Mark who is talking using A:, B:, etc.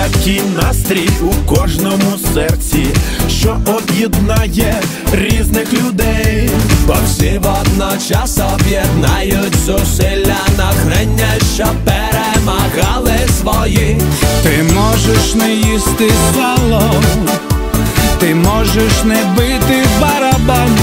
A: такий настрій у кожному серці, що об'єднає різних людей.
B: Бо всі водночас об'єднають зусилля натхнення, що перемагали свої.
C: Ти можеш не їсти сало, ти можеш не бити барабан.